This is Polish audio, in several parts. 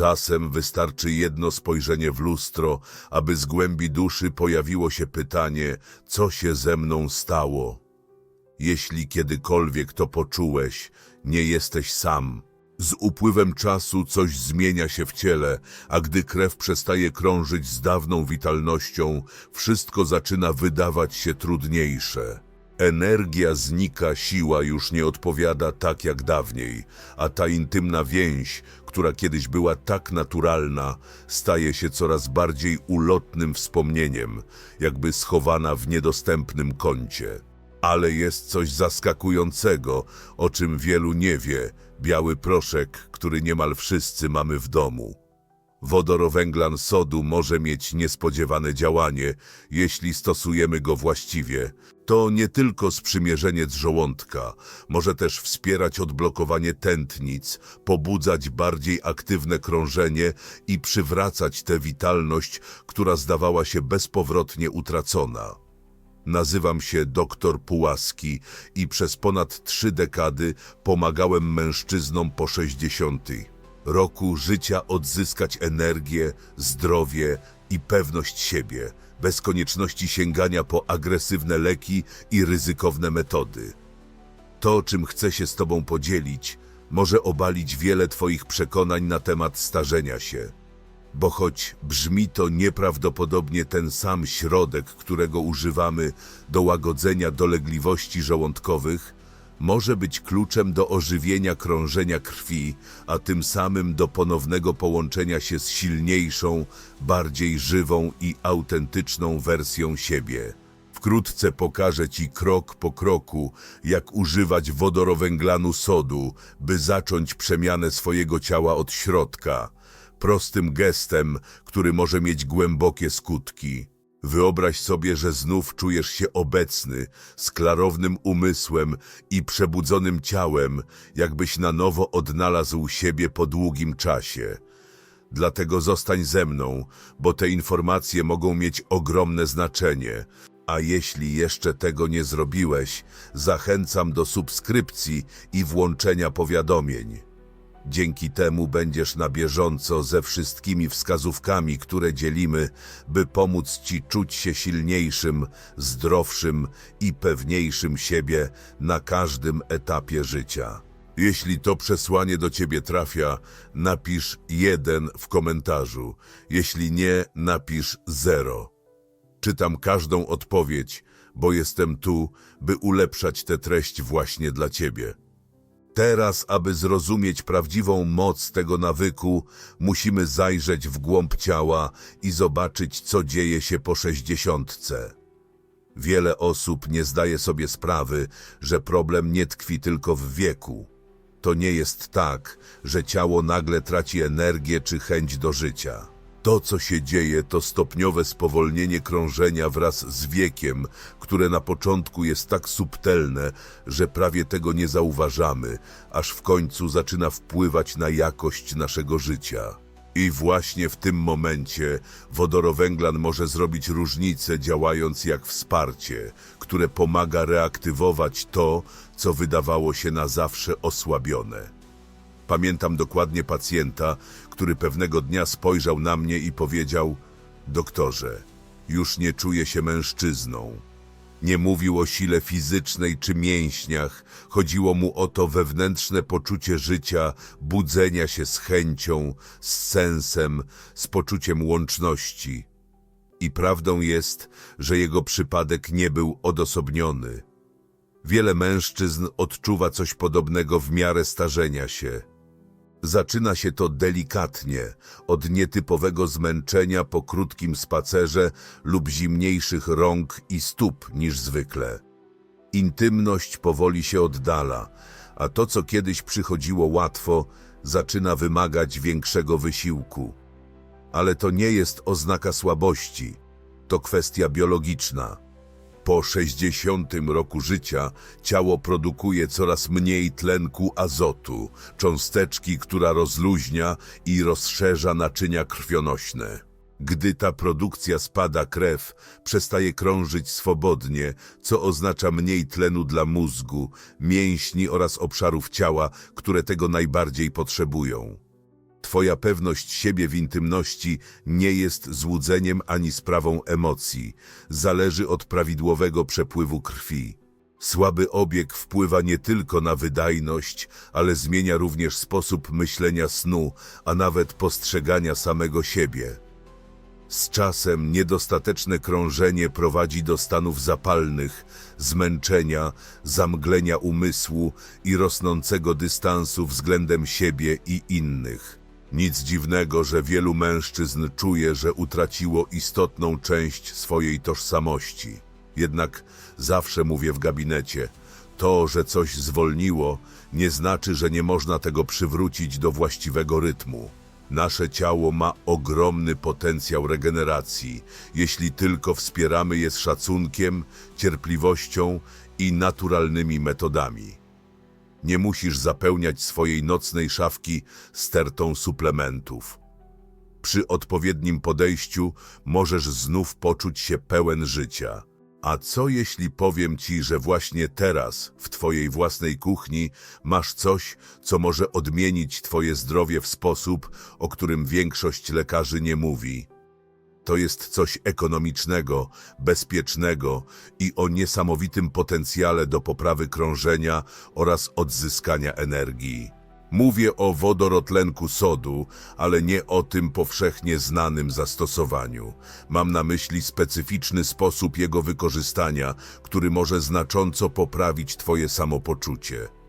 Czasem wystarczy jedno spojrzenie w lustro, aby z głębi duszy pojawiło się pytanie, co się ze mną stało. Jeśli kiedykolwiek to poczułeś, nie jesteś sam. Z upływem czasu coś zmienia się w ciele, a gdy krew przestaje krążyć z dawną witalnością, wszystko zaczyna wydawać się trudniejsze. Energia znika, siła już nie odpowiada tak jak dawniej, a ta intymna więź, która kiedyś była tak naturalna, staje się coraz bardziej ulotnym wspomnieniem, jakby schowana w niedostępnym kącie. Ale jest coś zaskakującego, o czym wielu nie wie, biały proszek, który niemal wszyscy mamy w domu. Wodorowęglan sodu może mieć niespodziewane działanie, jeśli stosujemy go właściwie. To nie tylko sprzymierzeniec żołądka, może też wspierać odblokowanie tętnic, pobudzać bardziej aktywne krążenie i przywracać tę witalność, która zdawała się bezpowrotnie utracona. Nazywam się dr Pułaski i przez ponad trzy dekady pomagałem mężczyznom po 60 roku życia odzyskać energię, zdrowie i pewność siebie, bez konieczności sięgania po agresywne leki i ryzykowne metody. To, czym chcę się z Tobą podzielić, może obalić wiele Twoich przekonań na temat starzenia się. Bo choć brzmi to nieprawdopodobnie ten sam środek, którego używamy do łagodzenia dolegliwości żołądkowych, może być kluczem do ożywienia krążenia krwi, a tym samym do ponownego połączenia się z silniejszą, bardziej żywą i autentyczną wersją siebie. Wkrótce pokażę Ci krok po kroku, jak używać wodorowęglanu sodu, by zacząć przemianę swojego ciała od środka. Prostym gestem, który może mieć głębokie skutki. Wyobraź sobie, że znów czujesz się obecny, z klarownym umysłem i przebudzonym ciałem, jakbyś na nowo odnalazł siebie po długim czasie. Dlatego zostań ze mną, bo te informacje mogą mieć ogromne znaczenie. A jeśli jeszcze tego nie zrobiłeś, zachęcam do subskrypcji i włączenia powiadomień. Dzięki temu będziesz na bieżąco ze wszystkimi wskazówkami, które dzielimy, by pomóc Ci czuć się silniejszym, zdrowszym i pewniejszym siebie na każdym etapie życia. Jeśli to przesłanie do Ciebie trafia, napisz jeden w komentarzu. Jeśli nie, napisz zero. Czytam każdą odpowiedź, bo jestem tu, by ulepszać tę treść właśnie dla Ciebie. Teraz, aby zrozumieć prawdziwą moc tego nawyku, musimy zajrzeć w głąb ciała i zobaczyć, co dzieje się po sześćdziesiątce. Wiele osób nie zdaje sobie sprawy, że problem nie tkwi tylko w wieku. To nie jest tak, że ciało nagle traci energię czy chęć do życia. To, co się dzieje, to stopniowe spowolnienie krążenia wraz z wiekiem, które na początku jest tak subtelne, że prawie tego nie zauważamy, aż w końcu zaczyna wpływać na jakość naszego życia. I właśnie w tym momencie wodorowęglan może zrobić różnicę, działając jak wsparcie, które pomaga reaktywować to, co wydawało się na zawsze osłabione. Pamiętam dokładnie pacjenta, który pewnego dnia spojrzał na mnie i powiedział: Doktorze, już nie czuję się mężczyzną. Nie mówił o sile fizycznej czy mięśniach, chodziło mu o to wewnętrzne poczucie życia, budzenia się z chęcią, z sensem, z poczuciem łączności. I prawdą jest, że jego przypadek nie był odosobniony. Wiele mężczyzn odczuwa coś podobnego w miarę starzenia się. Zaczyna się to delikatnie, od nietypowego zmęczenia po krótkim spacerze lub zimniejszych rąk i stóp niż zwykle. Intymność powoli się oddala, a to, co kiedyś przychodziło łatwo, zaczyna wymagać większego wysiłku. Ale to nie jest oznaka słabości, to kwestia biologiczna. Po 60 roku życia ciało produkuje coraz mniej tlenku azotu, cząsteczki, która rozluźnia i rozszerza naczynia krwionośne. Gdy ta produkcja spada, krew przestaje krążyć swobodnie, co oznacza mniej tlenu dla mózgu, mięśni oraz obszarów ciała, które tego najbardziej potrzebują. Twoja pewność siebie w intymności nie jest złudzeniem ani sprawą emocji. Zależy od prawidłowego przepływu krwi. Słaby obieg wpływa nie tylko na wydajność, ale zmienia również sposób myślenia snu, a nawet postrzegania samego siebie. Z czasem niedostateczne krążenie prowadzi do stanów zapalnych, zmęczenia, zamglenia umysłu i rosnącego dystansu względem siebie i innych. Nic dziwnego, że wielu mężczyzn czuje, że utraciło istotną część swojej tożsamości. Jednak zawsze mówię w gabinecie, to, że coś zwolniło, nie znaczy, że nie można tego przywrócić do właściwego rytmu. Nasze ciało ma ogromny potencjał regeneracji, jeśli tylko wspieramy je z szacunkiem, cierpliwością i naturalnymi metodami. Nie musisz zapełniać swojej nocnej szafki stertą suplementów. Przy odpowiednim podejściu możesz znów poczuć się pełen życia. A co jeśli powiem ci, że właśnie teraz, w twojej własnej kuchni, masz coś, co może odmienić twoje zdrowie w sposób, o którym większość lekarzy nie mówi? To jest coś ekonomicznego, bezpiecznego i o niesamowitym potencjale do poprawy krążenia oraz odzyskania energii. Mówię o wodorotlenku sodu, ale nie o tym powszechnie znanym zastosowaniu. Mam na myśli specyficzny sposób jego wykorzystania, który może znacząco poprawić Twoje samopoczucie.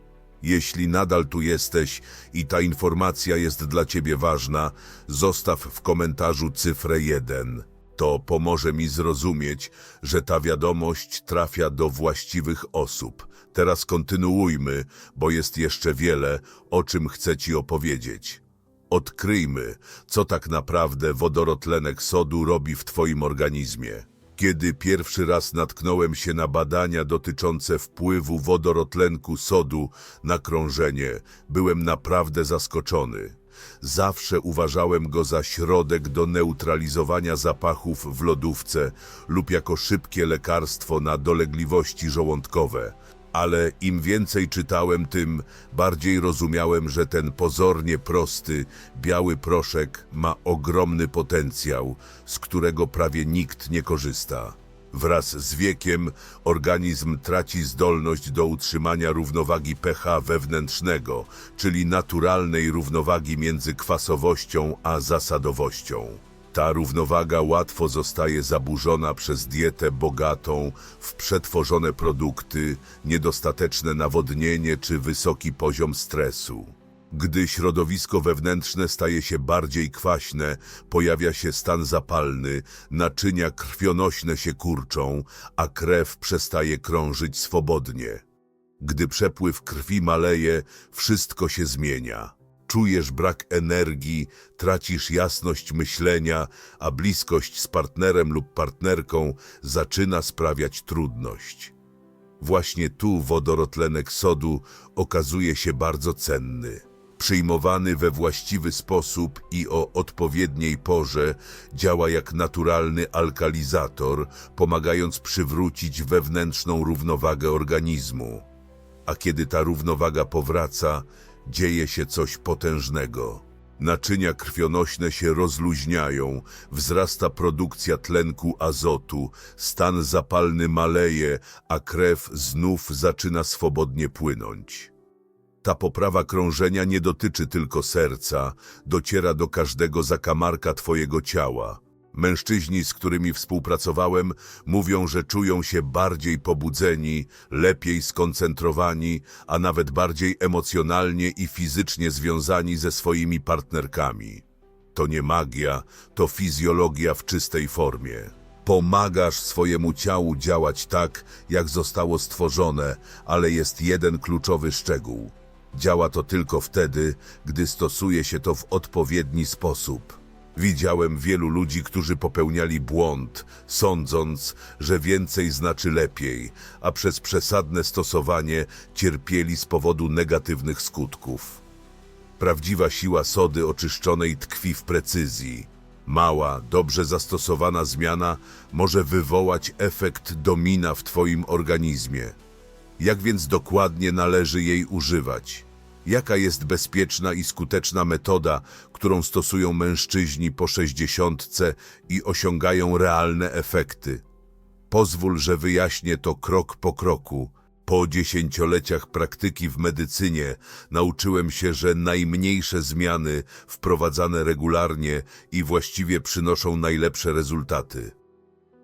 Jeśli nadal tu jesteś i ta informacja jest dla Ciebie ważna, zostaw w komentarzu cyfrę 1. To pomoże mi zrozumieć, że ta wiadomość trafia do właściwych osób. Teraz kontynuujmy, bo jest jeszcze wiele, o czym chcę Ci opowiedzieć. Odkryjmy, co tak naprawdę wodorotlenek sodu robi w Twoim organizmie. Kiedy pierwszy raz natknąłem się na badania dotyczące wpływu wodorotlenku sodu na krążenie, byłem naprawdę zaskoczony. Zawsze uważałem go za środek do neutralizowania zapachów w lodówce lub jako szybkie lekarstwo na dolegliwości żołądkowe. Ale im więcej czytałem, tym bardziej rozumiałem, że ten pozornie prosty, biały proszek ma ogromny potencjał, z którego prawie nikt nie korzysta. Wraz z wiekiem organizm traci zdolność do utrzymania równowagi pH wewnętrznego, czyli naturalnej równowagi między kwasowością a zasadowością. Ta równowaga łatwo zostaje zaburzona przez dietę bogatą w przetworzone produkty, niedostateczne nawodnienie czy wysoki poziom stresu. Gdy środowisko wewnętrzne staje się bardziej kwaśne, pojawia się stan zapalny, naczynia krwionośne się kurczą, a krew przestaje krążyć swobodnie. Gdy przepływ krwi maleje, wszystko się zmienia. Czujesz brak energii, tracisz jasność myślenia, a bliskość z partnerem lub partnerką zaczyna sprawiać trudność. Właśnie tu wodorotlenek sodu okazuje się bardzo cenny. Przyjmowany we właściwy sposób i o odpowiedniej porze działa jak naturalny alkalizator, pomagając przywrócić wewnętrzną równowagę organizmu. A kiedy ta równowaga powraca, dzieje się coś potężnego. Naczynia krwionośne się rozluźniają, wzrasta produkcja tlenku azotu, stan zapalny maleje, a krew znów zaczyna swobodnie płynąć. Ta poprawa krążenia nie dotyczy tylko serca, dociera do każdego zakamarka Twojego ciała. Mężczyźni, z którymi współpracowałem, mówią, że czują się bardziej pobudzeni, lepiej skoncentrowani, a nawet bardziej emocjonalnie i fizycznie związani ze swoimi partnerkami. To nie magia, to fizjologia w czystej formie. Pomagasz swojemu ciału działać tak, jak zostało stworzone, ale jest jeden kluczowy szczegół. Działa to tylko wtedy, gdy stosuje się to w odpowiedni sposób. Widziałem wielu ludzi, którzy popełniali błąd, sądząc, że więcej znaczy lepiej, a przez przesadne stosowanie cierpieli z powodu negatywnych skutków. Prawdziwa siła sody oczyszczonej tkwi w precyzji. Mała, dobrze zastosowana zmiana może wywołać efekt domina w Twoim organizmie. Jak więc dokładnie należy jej używać? Jaka jest bezpieczna i skuteczna metoda, którą stosują mężczyźni po sześćdziesiątce i osiągają realne efekty? Pozwól, że wyjaśnię to krok po kroku. Po dziesięcioleciach praktyki w medycynie nauczyłem się, że najmniejsze zmiany wprowadzane regularnie i właściwie przynoszą najlepsze rezultaty.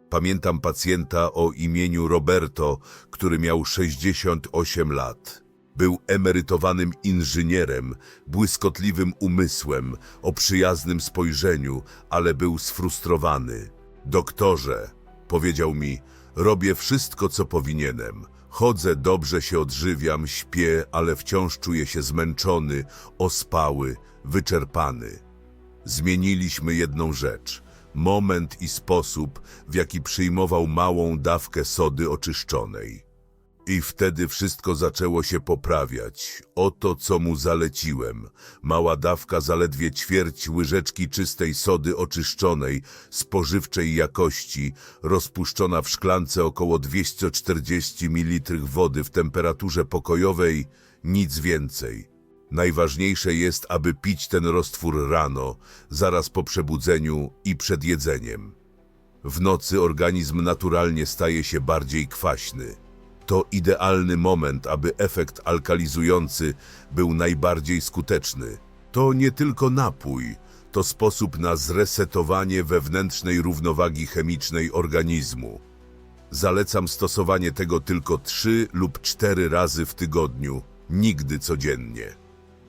Pamiętam pacjenta o imieniu Roberto, który miał 68 lat. Był emerytowanym inżynierem, błyskotliwym umysłem, o przyjaznym spojrzeniu, ale był sfrustrowany. Doktorze, powiedział mi, robię wszystko, co powinienem. Chodzę, dobrze się odżywiam, śpię, ale wciąż czuję się zmęczony, ospały, wyczerpany. Zmieniliśmy jedną rzecz. Moment i sposób, w jaki przyjmował małą dawkę sody oczyszczonej. I wtedy wszystko zaczęło się poprawiać. Oto co mu zaleciłem. Mała dawka zaledwie ćwierć łyżeczki czystej sody oczyszczonej, spożywczej jakości, rozpuszczona w szklance około 240 ml wody w temperaturze pokojowej, nic więcej. Najważniejsze jest, aby pić ten roztwór rano, zaraz po przebudzeniu i przed jedzeniem. W nocy organizm naturalnie staje się bardziej kwaśny. To idealny moment, aby efekt alkalizujący był najbardziej skuteczny. To nie tylko napój, to sposób na zresetowanie wewnętrznej równowagi chemicznej organizmu. Zalecam stosowanie tego tylko 3 lub 4 razy w tygodniu, nigdy codziennie.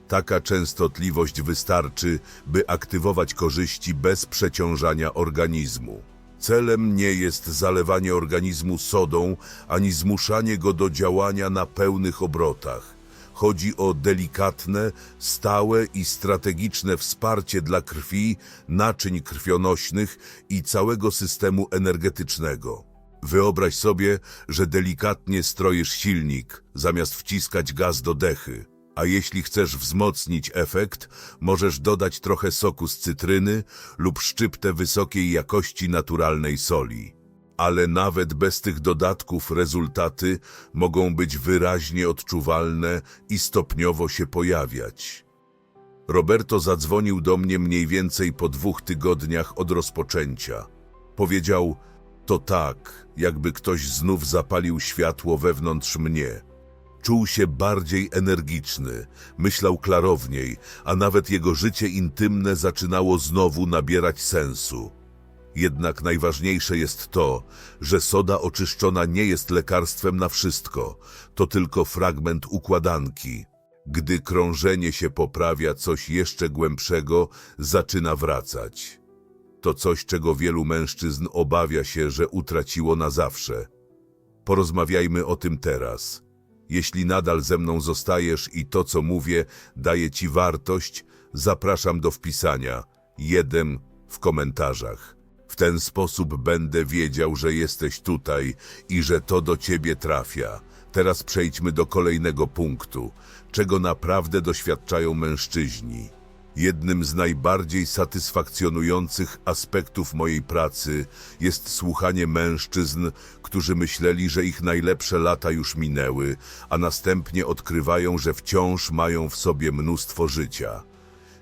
Taka częstotliwość wystarczy, by aktywować korzyści bez przeciążania organizmu. Celem nie jest zalewanie organizmu sodą, ani zmuszanie go do działania na pełnych obrotach. Chodzi o delikatne, stałe i strategiczne wsparcie dla krwi, naczyń krwionośnych i całego systemu energetycznego. Wyobraź sobie, że delikatnie stroisz silnik, zamiast wciskać gaz do dechy. A jeśli chcesz wzmocnić efekt, możesz dodać trochę soku z cytryny lub szczyptę wysokiej jakości naturalnej soli. Ale nawet bez tych dodatków rezultaty mogą być wyraźnie odczuwalne i stopniowo się pojawiać. Roberto zadzwonił do mnie mniej więcej po dwóch tygodniach od rozpoczęcia. Powiedział, to tak, jakby ktoś znów zapalił światło wewnątrz mnie. Czuł się bardziej energiczny, myślał klarowniej, a nawet jego życie intymne zaczynało znowu nabierać sensu. Jednak najważniejsze jest to, że soda oczyszczona nie jest lekarstwem na wszystko, to tylko fragment układanki. Gdy krążenie się poprawia, coś jeszcze głębszego zaczyna wracać. To coś, czego wielu mężczyzn obawia się, że utraciło na zawsze. Porozmawiajmy o tym teraz. Jeśli nadal ze mną zostajesz i to, co mówię, daje ci wartość, zapraszam do wpisania jeden w komentarzach. W ten sposób będę wiedział, że jesteś tutaj i że to do ciebie trafia. Teraz przejdźmy do kolejnego punktu, czego naprawdę doświadczają mężczyźni. Jednym z najbardziej satysfakcjonujących aspektów mojej pracy jest słuchanie mężczyzn, którzy myśleli, że ich najlepsze lata już minęły, a następnie odkrywają, że wciąż mają w sobie mnóstwo życia.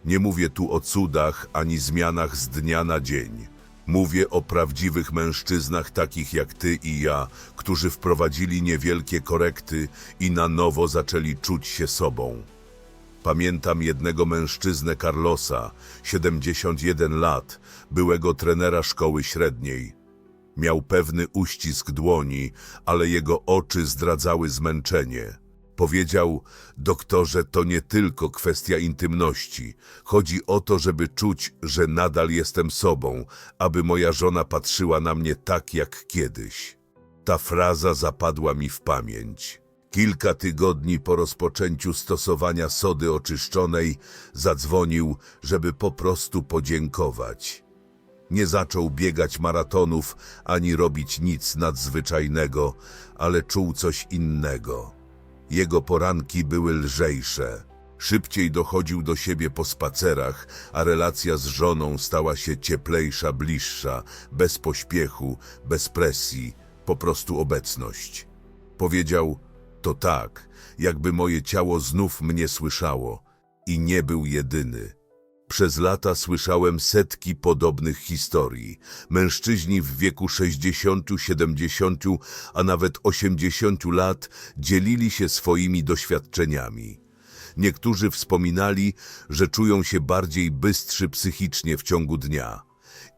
Nie mówię tu o cudach ani zmianach z dnia na dzień. Mówię o prawdziwych mężczyznach takich jak ty i ja, którzy wprowadzili niewielkie korekty i na nowo zaczęli czuć się sobą. Pamiętam jednego mężczyznę Carlosa, 71 lat, byłego trenera szkoły średniej. Miał pewny uścisk dłoni, ale jego oczy zdradzały zmęczenie. Powiedział, doktorze, to nie tylko kwestia intymności. Chodzi o to, żeby czuć, że nadal jestem sobą, aby moja żona patrzyła na mnie tak jak kiedyś. Ta fraza zapadła mi w pamięć. Kilka tygodni po rozpoczęciu stosowania sody oczyszczonej zadzwonił, żeby po prostu podziękować. Nie zaczął biegać maratonów ani robić nic nadzwyczajnego, ale czuł coś innego. Jego poranki były lżejsze. Szybciej dochodził do siebie po spacerach, a relacja z żoną stała się cieplejsza, bliższa, bez pośpiechu, bez presji, po prostu obecność. Powiedział, to tak, jakby moje ciało znów mnie słyszało i nie był jedyny. Przez lata słyszałem setki podobnych historii. Mężczyźni w wieku 60, 70, a nawet 80 lat dzielili się swoimi doświadczeniami. Niektórzy wspominali, że czują się bardziej bystrzy psychicznie w ciągu dnia.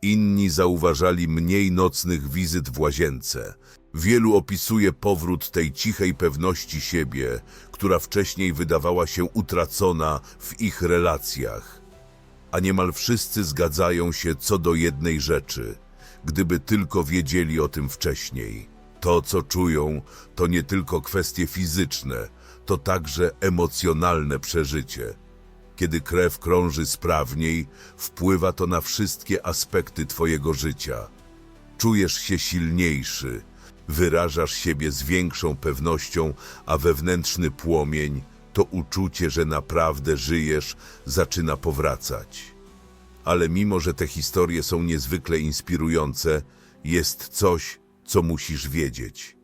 Inni zauważali mniej nocnych wizyt w łazience. Wielu opisuje powrót tej cichej pewności siebie, która wcześniej wydawała się utracona w ich relacjach a niemal wszyscy zgadzają się co do jednej rzeczy. Gdyby tylko wiedzieli o tym wcześniej. To, co czują, to nie tylko kwestie fizyczne, to także emocjonalne przeżycie. Kiedy krew krąży sprawniej, wpływa to na wszystkie aspekty Twojego życia. Czujesz się silniejszy, wyrażasz siebie z większą pewnością, a wewnętrzny płomień, to uczucie, że naprawdę żyjesz, zaczyna powracać. Ale mimo, że te historie są niezwykle inspirujące, jest coś, co musisz wiedzieć.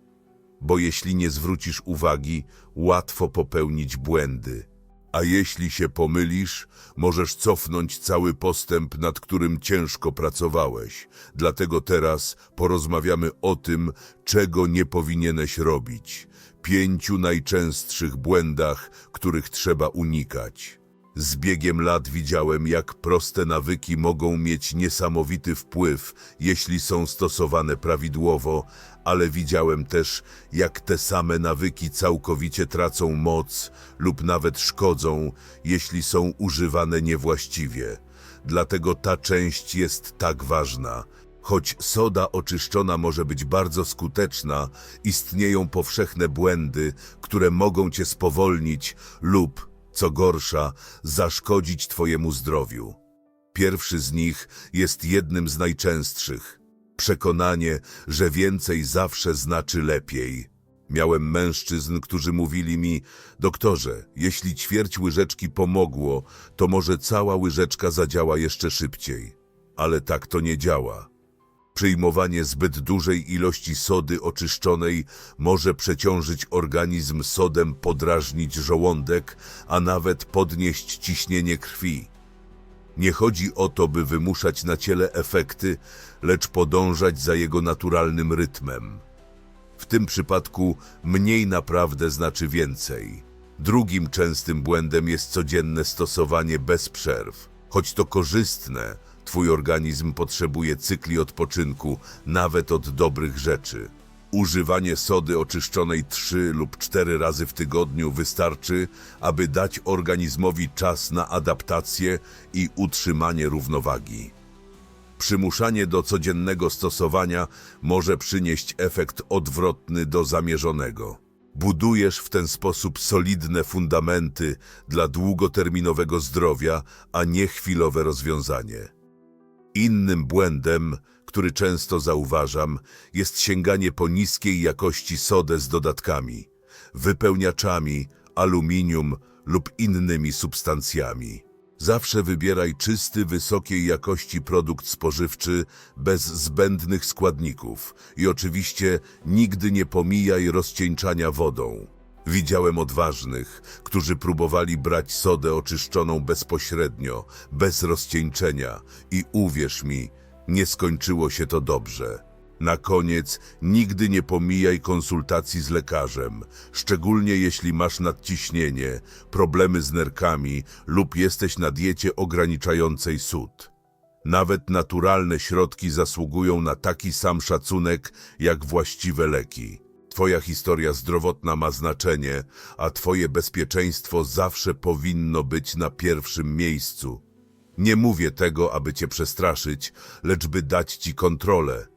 Bo jeśli nie zwrócisz uwagi, łatwo popełnić błędy. A jeśli się pomylisz, możesz cofnąć cały postęp, nad którym ciężko pracowałeś. Dlatego teraz porozmawiamy o tym, czego nie powinieneś robić. Pięciu najczęstszych błędach, których trzeba unikać. Z biegiem lat widziałem, jak proste nawyki mogą mieć niesamowity wpływ, jeśli są stosowane prawidłowo, ale widziałem też, jak te same nawyki całkowicie tracą moc lub nawet szkodzą, jeśli są używane niewłaściwie. Dlatego ta część jest tak ważna. Choć soda oczyszczona może być bardzo skuteczna, istnieją powszechne błędy, które mogą cię spowolnić lub, co gorsza, zaszkodzić twojemu zdrowiu. Pierwszy z nich jest jednym z najczęstszych. Przekonanie, że więcej zawsze znaczy lepiej. Miałem mężczyzn, którzy mówili mi, doktorze, jeśli ćwierć łyżeczki pomogło, to może cała łyżeczka zadziała jeszcze szybciej. Ale tak to nie działa. Przyjmowanie zbyt dużej ilości sody oczyszczonej może przeciążyć organizm sodem, podrażnić żołądek, a nawet podnieść ciśnienie krwi. Nie chodzi o to, by wymuszać na ciele efekty, lecz podążać za jego naturalnym rytmem. W tym przypadku mniej naprawdę znaczy więcej. Drugim częstym błędem jest codzienne stosowanie bez przerw. Choć to korzystne, twój organizm potrzebuje cykli odpoczynku, nawet od dobrych rzeczy. Używanie sody oczyszczonej 3 lub 4 razy w tygodniu wystarczy, aby dać organizmowi czas na adaptację i utrzymanie równowagi. Przymuszanie do codziennego stosowania może przynieść efekt odwrotny do zamierzonego. Budujesz w ten sposób solidne fundamenty dla długoterminowego zdrowia, a nie chwilowe rozwiązanie. Innym błędem, który często zauważam, jest sięganie po niskiej jakości sodę z dodatkami, wypełniaczami, aluminium lub innymi substancjami. Zawsze wybieraj czysty, wysokiej jakości produkt spożywczy bez zbędnych składników i oczywiście nigdy nie pomijaj rozcieńczania wodą. Widziałem odważnych, którzy próbowali brać sodę oczyszczoną bezpośrednio, bez rozcieńczenia i uwierz mi, nie skończyło się to dobrze. Na koniec nigdy nie pomijaj konsultacji z lekarzem, szczególnie jeśli masz nadciśnienie, problemy z nerkami lub jesteś na diecie ograniczającej sód. Nawet naturalne środki zasługują na taki sam szacunek jak właściwe leki. Twoja historia zdrowotna ma znaczenie, a Twoje bezpieczeństwo zawsze powinno być na pierwszym miejscu. Nie mówię tego, aby Cię przestraszyć, lecz by dać Ci kontrolę.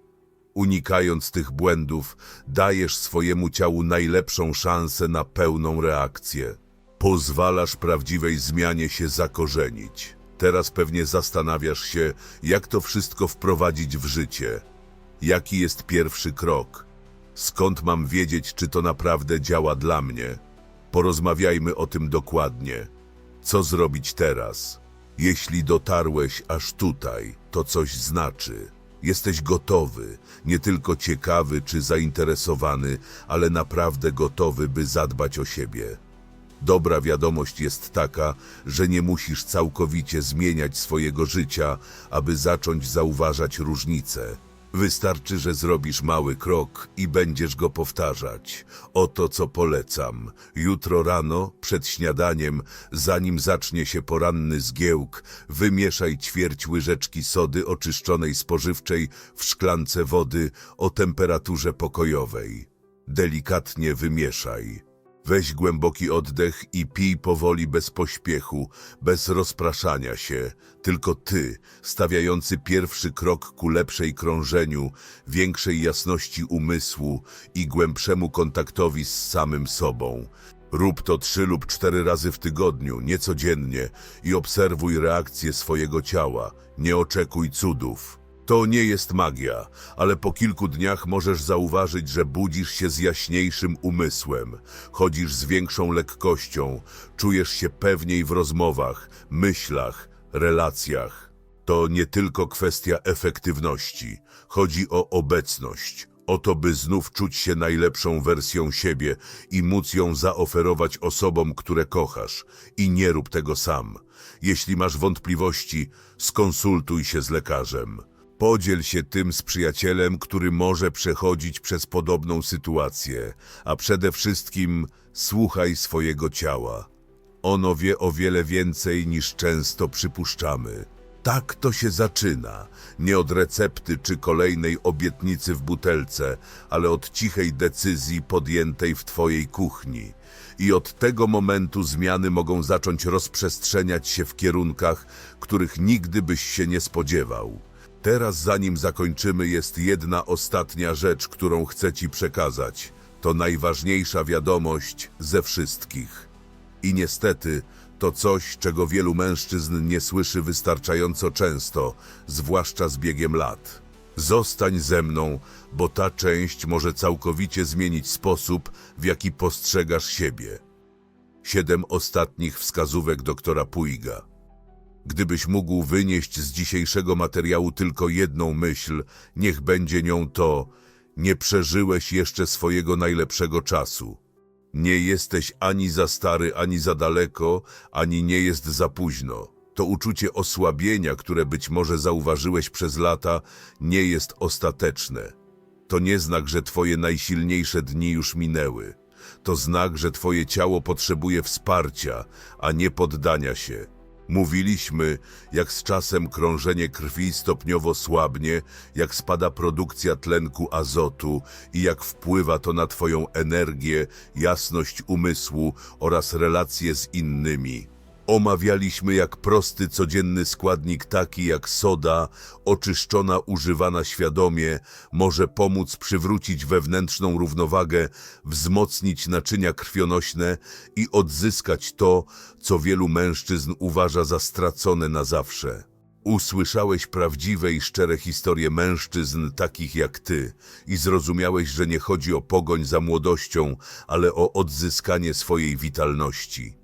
Unikając tych błędów, dajesz swojemu ciału najlepszą szansę na pełną reakcję. Pozwalasz prawdziwej zmianie się zakorzenić. Teraz pewnie zastanawiasz się, jak to wszystko wprowadzić w życie. Jaki jest pierwszy krok? Skąd mam wiedzieć, czy to naprawdę działa dla mnie? Porozmawiajmy o tym dokładnie. Co zrobić teraz? Jeśli dotarłeś aż tutaj, to coś znaczy. Jesteś gotowy, nie tylko ciekawy czy zainteresowany, ale naprawdę gotowy, by zadbać o siebie. Dobra wiadomość jest taka, że nie musisz całkowicie zmieniać swojego życia, aby zacząć zauważać różnice. Wystarczy, że zrobisz mały krok i będziesz go powtarzać. Oto co polecam. Jutro rano, przed śniadaniem, zanim zacznie się poranny zgiełk, wymieszaj ćwierć łyżeczki sody oczyszczonej spożywczej w szklance wody o temperaturze pokojowej. Delikatnie wymieszaj. Weź głęboki oddech i pij powoli bez pośpiechu, bez rozpraszania się. Tylko ty, stawiający pierwszy krok ku lepszej krążeniu, większej jasności umysłu i głębszemu kontaktowi z samym sobą. Rób to trzy lub cztery razy w tygodniu, nie codziennie i obserwuj reakcję swojego ciała. Nie oczekuj cudów. To nie jest magia, ale po kilku dniach możesz zauważyć, że budzisz się z jaśniejszym umysłem, chodzisz z większą lekkością, czujesz się pewniej w rozmowach, myślach, relacjach. To nie tylko kwestia efektywności, chodzi o obecność, o to, by znów czuć się najlepszą wersją siebie i móc ją zaoferować osobom, które kochasz. I nie rób tego sam. Jeśli masz wątpliwości, skonsultuj się z lekarzem. Podziel się tym z przyjacielem, który może przechodzić przez podobną sytuację, a przede wszystkim słuchaj swojego ciała. Ono wie o wiele więcej niż często przypuszczamy. Tak to się zaczyna, nie od recepty czy kolejnej obietnicy w butelce, ale od cichej decyzji podjętej w Twojej kuchni. I od tego momentu zmiany mogą zacząć rozprzestrzeniać się w kierunkach, których nigdy byś się nie spodziewał. Teraz, zanim zakończymy, jest jedna ostatnia rzecz, którą chcę Ci przekazać. To najważniejsza wiadomość ze wszystkich. I niestety, to coś, czego wielu mężczyzn nie słyszy wystarczająco często, zwłaszcza z biegiem lat. Zostań ze mną, bo ta część może całkowicie zmienić sposób, w jaki postrzegasz siebie. Siedem ostatnich wskazówek doktora Puiga. Gdybyś mógł wynieść z dzisiejszego materiału tylko jedną myśl, niech będzie nią to: nie przeżyłeś jeszcze swojego najlepszego czasu. Nie jesteś ani za stary, ani za daleko, ani nie jest za późno. To uczucie osłabienia, które być może zauważyłeś przez lata, nie jest ostateczne. To nie znak, że twoje najsilniejsze dni już minęły. To znak, że twoje ciało potrzebuje wsparcia, a nie poddania się. Mówiliśmy, jak z czasem krążenie krwi stopniowo słabnie, jak spada produkcja tlenku azotu i jak wpływa to na Twoją energię, jasność umysłu oraz relacje z innymi. Omawialiśmy, jak prosty, codzienny składnik, taki jak soda, oczyszczona, używana świadomie, może pomóc przywrócić wewnętrzną równowagę, wzmocnić naczynia krwionośne i odzyskać to, co wielu mężczyzn uważa za stracone na zawsze. Usłyszałeś prawdziwe i szczere historie mężczyzn takich jak ty i zrozumiałeś, że nie chodzi o pogoń za młodością, ale o odzyskanie swojej witalności.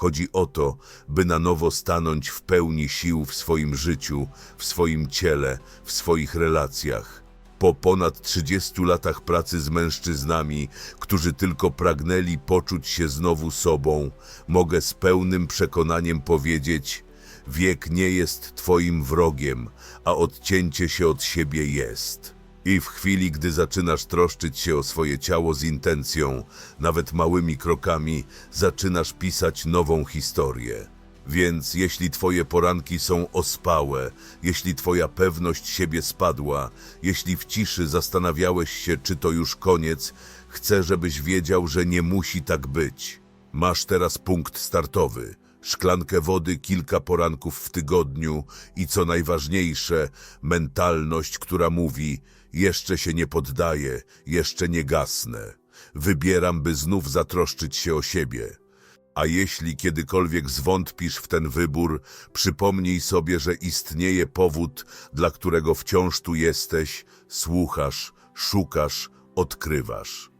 Chodzi o to, by na nowo stanąć w pełni sił w swoim życiu, w swoim ciele, w swoich relacjach. Po ponad 30 latach pracy z mężczyznami, którzy tylko pragnęli poczuć się znowu sobą, mogę z pełnym przekonaniem powiedzieć: wiek nie jest Twoim wrogiem, a odcięcie się od siebie jest. I w chwili, gdy zaczynasz troszczyć się o swoje ciało z intencją, nawet małymi krokami, zaczynasz pisać nową historię. Więc jeśli twoje poranki są ospałe, jeśli twoja pewność siebie spadła, jeśli w ciszy zastanawiałeś się, czy to już koniec, chcę, żebyś wiedział, że nie musi tak być. Masz teraz punkt startowy. Szklankę wody, kilka poranków w tygodniu i co najważniejsze, mentalność, która mówi: Jeszcze się nie poddaję, jeszcze nie gasnę. Wybieram, by znów zatroszczyć się o siebie. A jeśli kiedykolwiek zwątpisz w ten wybór, przypomnij sobie, że istnieje powód, dla którego wciąż tu jesteś, słuchasz, szukasz, odkrywasz.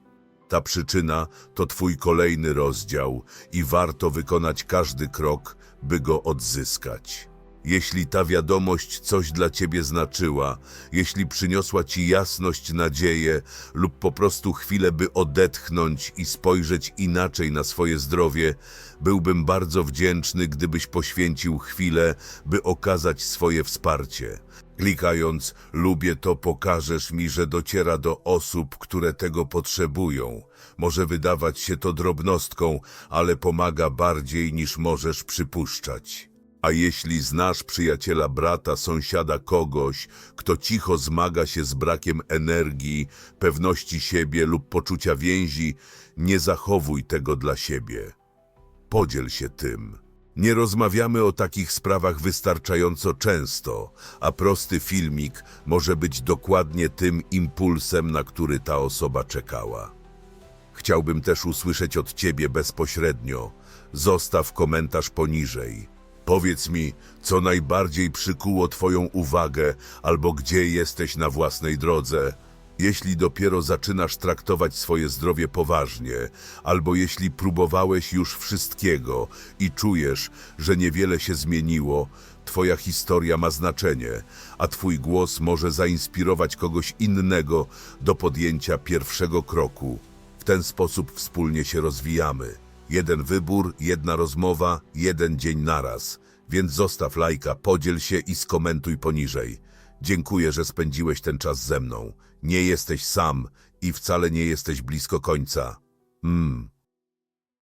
Ta przyczyna to Twój kolejny rozdział i warto wykonać każdy krok, by go odzyskać. Jeśli ta wiadomość coś dla ciebie znaczyła, jeśli przyniosła ci jasność, nadzieję lub po prostu chwilę, by odetchnąć i spojrzeć inaczej na swoje zdrowie, byłbym bardzo wdzięczny, gdybyś poświęcił chwilę, by okazać swoje wsparcie. Klikając lubię to, pokażesz mi, że dociera do osób, które tego potrzebują. Może wydawać się to drobnostką, ale pomaga bardziej niż możesz przypuszczać. A jeśli znasz przyjaciela, brata, sąsiada, kogoś, kto cicho zmaga się z brakiem energii, pewności siebie lub poczucia więzi, nie zachowuj tego dla siebie. Podziel się tym. Nie rozmawiamy o takich sprawach wystarczająco często, a prosty filmik może być dokładnie tym impulsem, na który ta osoba czekała. Chciałbym też usłyszeć od Ciebie bezpośrednio. Zostaw komentarz poniżej. Powiedz mi, co najbardziej przykuło Twoją uwagę, albo gdzie jesteś na własnej drodze. Jeśli dopiero zaczynasz traktować swoje zdrowie poważnie, albo jeśli próbowałeś już wszystkiego i czujesz, że niewiele się zmieniło, Twoja historia ma znaczenie, a Twój głos może zainspirować kogoś innego do podjęcia pierwszego kroku. W ten sposób wspólnie się rozwijamy. Jeden wybór, jedna rozmowa, jeden dzień naraz. Więc zostaw lajka, podziel się i skomentuj poniżej. Dziękuję, że spędziłeś ten czas ze mną. Nie jesteś sam i wcale nie jesteś blisko końca. Mmm,